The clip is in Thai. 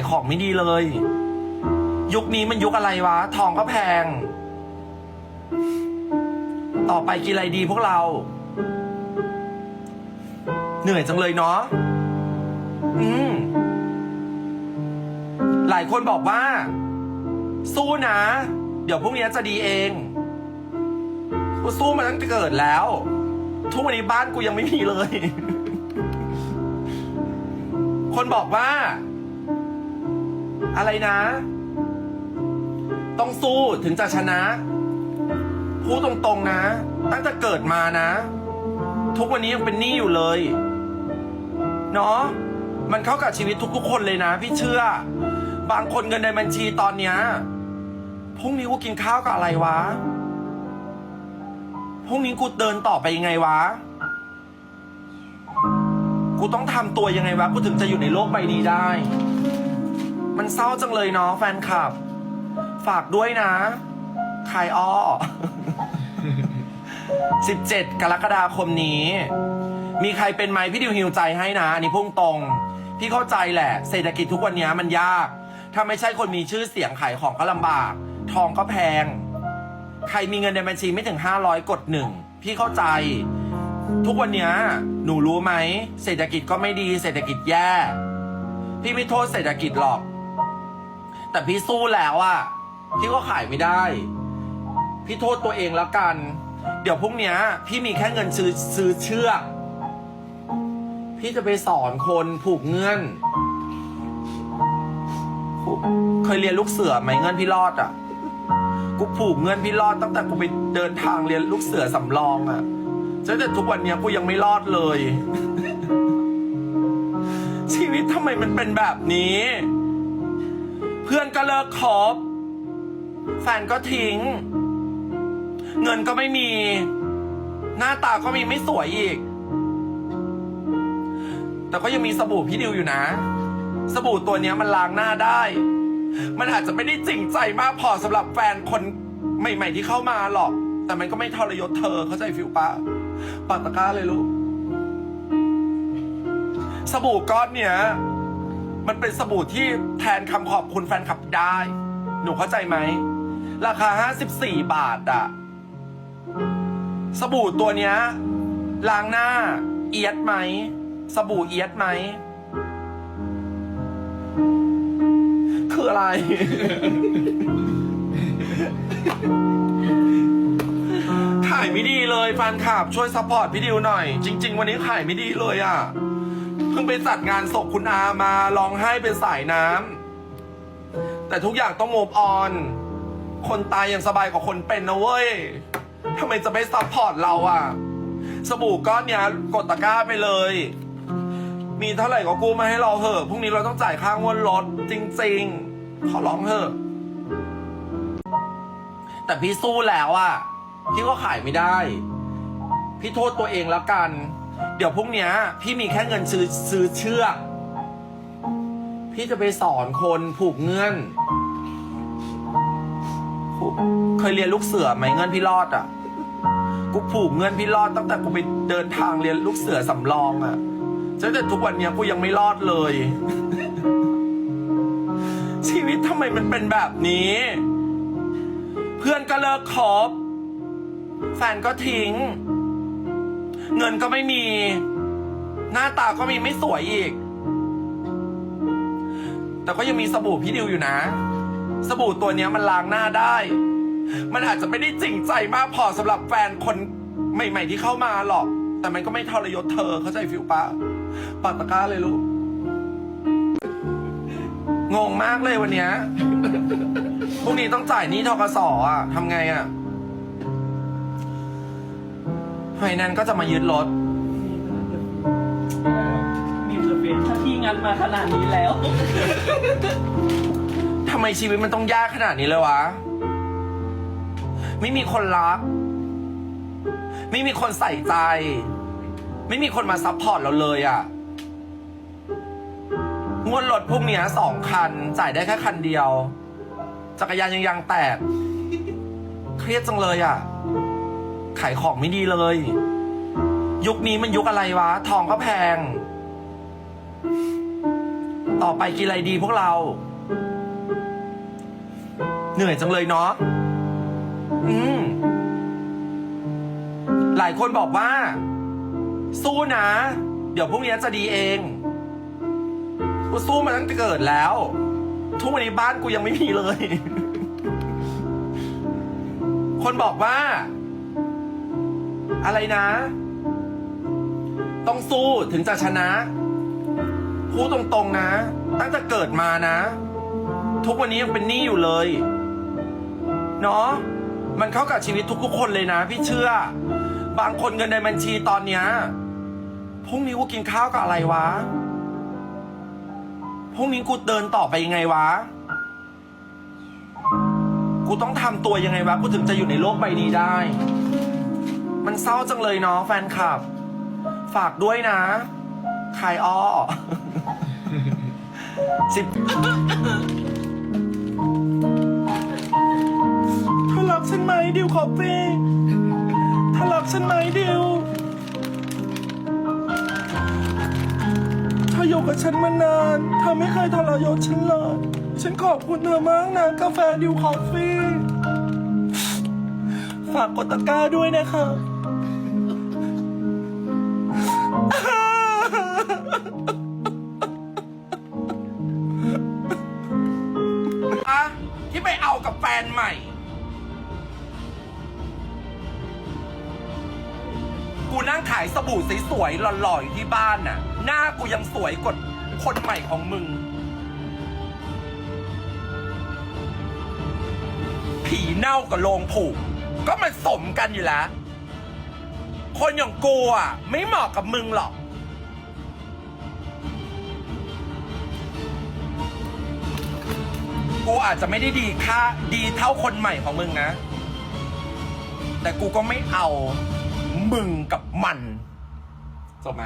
ขายของไม่ดีเลย ยุคนี้มันยุคอะไรวะ ทองก็แพง ต่อไปกินอะไรดีพวกเรา เหนื่อยจังเลยเนาะอืมหลายคนบอกว่า สู้นะ เดี๋ยวพรุ่งนี้จะดีเองกูสู้มาตั้งแต่เกิดแล้ว ทุกวันนี้บ้านกูยังไม่มีเลย คนบอกว่า อะไรนะ ต้องสู้ถึงจะชนะพูดตรงๆนะ ตั้งแต่เกิดมานะ ทุกวันนี้ยังเป็นหนี้อยู่เลยเนาะมันเข้ากับชีวิตทุกๆคนเลยนะ พี่เชื่อ บางคนเงินในบัญชีตอนเนี้ยพรุ่งนี้กูกินข้าวกับอะไรวะพรุ่งนี้กูเดินต่อไปยังไงวะกูต้องทำตัวยังไงวะกูถึงจะอยู่ในโลกใบนี้ได้ มันเศร้าจังเลยเนาะแฟนคลับ ฝากด้วยนะคายอ้อ 17 กรกฎาคมนี้ มีใครเป็นไหมพี่ดิวฮิวใจให้นะ อันนี้พุ่งตรง พี่เข้าใจแหละ เศรษฐกิจทุกวันนี้มันยาก ถ้าไม่ใช่คนมีชื่อเสียงขายของก็ลำบาก ทองก็แพง ใครมีเงินในบัญชีไม่ถึง 500 กดหนึ่ง พี่เข้าใจ ทุกวันนี้หนูรู้ไหม เศรษฐกิจก็ไม่ดี เศรษฐกิจแย่ พี่ไม่โทษเศรษฐกิจหรอก แต่พี่สู้แล้วอะพี่ก็ขายไม่ได้ พี่โทษตัวเองแล้วกัน เดี๋ยวพรุ่งนี้พี่มีแค่เงินซื้อซื้อเชือก พี่จะไปสอนคนผูกเงื่อนเคยเรียนลูกเสือไหมเงื่อนพี่รอดอะ กูผูกเงื่อนพี่รอดตั้งแต่กูไปเดินทางเรียนลูกเสือสำรองอะจนแต่ทุกวันนี้กูยังไม่รอดเลย ชีวิตทำไมมันเป็นแบบนี้ พื่อนก็เลิกคบแฟนก็ทิ้ง เงินก็ไม่มี หน้าตาก็มีไม่สวยอีก แต่ก็ยังมีสบู่พี่ดิวอยู่นะ สบู่ตัวนี้มันล้างหน้าได้ มันอาจจะไม่ได้จริงใจมากพอสำหรับแฟนคนใหม่ ๆ ที่เข้ามาหรอก แต่มันก็ไม่ทรยศเธอเข้าใจฟิลปะปาตะก้าเลยลูกสบู่ก้อนเนี้ย มันเป็นสบู่ที่แทนคำขอบคุณแฟนคลับได้ หนูเข้าใจไหม ราคา 54 บาทอะสบู่ตัวเนี้ยล้างหน้า เอียดไหม สบู่เอียดไหม คืออะไร ขายไม่ดีเลยแฟนคลับช่วยซัพพอร์ตพี่ดิวหน่อย จริง ๆ วันนี้ขายไม่ดีเลยอะ่ะ เพิ่งไปจัดงานศพคุณอามาร้องไห้เป็นสายน้ำแต่ทุกอย่างต้องโมบออน คนตายยังสบายกว่าคนเป็นนะเว้ยทำไมจะไม่ซัพพอร์ตเราอะ่ะสบู่ก้อนเนี้ยกดตะกร้าไปเลย มีเท่าไหร่ก็กู้มาให้เราเถอะพรุ่งนี้เราต้องจ่ายค่างวดรถจริงๆขอร้องเถอะแต่พี่สู้แล้วอะพี่ก็ขายไม่ได้ พี่โทษตัวเองแล้วกัน เดี๋ยวพรุ่งเนี้ยพี่มีแค่เงินซื้อซื้อเชือก พี่จะไปสอนคนผูกเงื่อน เคยเรียนลูกเสือไหมเงื่อนพี่รอดอะ กูผูกเงื่อนพี่รอดตั้งแต่กูไปเดินทางเรียนลูกเสือสำรองอะจนแต่ทุกวันเนี้ยกูยังไม่รอดเลย ชีวิตทำไมมันเป็นแบบนี้ เพื่อนก็เลิกคบแฟนก็ทิ้ง เงินก็ไม่มี หน้าตาก็มีไม่สวยอีก แต่ก็ยังมีสบู่พี่ดิวอยู่นะ สบู่ตัวนี้มันล้างหน้าได้ มันอาจจะไม่ได้จริงใจมากพอสำหรับแฟนคนใหม่ ๆ ที่เข้ามาหรอก แต่มันก็ไม่ทรยศเธอเข้าใจฟิลปะปัดตะก้าเลยลูกงงมากเลยวันเนี้ยพรุ่งนี้ต้องจ่ายหนี้ทกสอะทำไงอะ ไฟแนนซ์ก็จะมายึดรถมีเดอะเฟสถ้าที่งันมาขนาดนี้แล้ว ทำไมชีวิตมันต้องยากขนาดนี้เลยวะ ไม่มีคนรัก ไม่มีคนใส่ใจ ไม่มีคนมาซัพพอร์ตเราเลยอะ่ะ งวดรถพวกเนี้ยสองคัน จ่ายได้แค่คันเดียว จักรยานยังยางแตก เครียดจังเลยอะ่ะ ขายของไม่ดีเลย ยุคนี้มันยุคอะไรวะ ทองก็แพง ต่อไปกินอะไรดีพวกเรา เหนื่อยจังเลยเนาะอืมหลายคนบอกว่า สู้นะ เดี๋ยวพรุ่งนี้จะดีเองกูสู้มาตั้งแต่เกิดแล้ว ทุกวันนี้บ้านกูยังไม่มีเลย คนบอกว่า อะไรนะ ต้องสู้ถึงจะชนะพูดตรงๆนะ ตั้งแต่เกิดมานะ ทุกวันนี้ยังเป็นหนี้อยู่เลย เนาะมันเข้ากับชีวิตทุกๆคนเลยนะ พี่เชื่อ บางคนเงินในบัญชีตอนเนี้ยพรุ่งนี้กูกินข้าวกับอะไรวะพรุ่งนี้กูเดินต่อไปยังไงวะ กูต้องทำตัวยังไงวะ กูถึงจะอยู่ในโลกใบนี้ได้ มันเศร้าจังเลยเนาะแฟนคลับ ฝากด้วยนะคายอ้อสิบเธอรักฉันไหมดิวคอฟฟี่เธอรักฉันไหมดิวเธออยู่กับฉันมานานเธอไม่เคยทรยศฉันเลย ฉันขอบคุณเธอมากนะกาแฟดิวคอฟฟี่ ฝากกดตะกร้าด้วยนะคะ บู่สวยๆหล่อๆอยู่ที่บ้านน่ะ หน้ากูยังสวยกว่าคนใหม่ของมึง ผีเน่ากับโลงผูก ก็มันสมกันอยู่แล้ว คนอย่างกูอะ ไม่เหมาะกับมึงหรอกกูอาจจะไม่ได้ดีค่าดีเท่าคนใหม่ของมึงนะ แต่กูก็ไม่เอามึงกับมัน จบไหม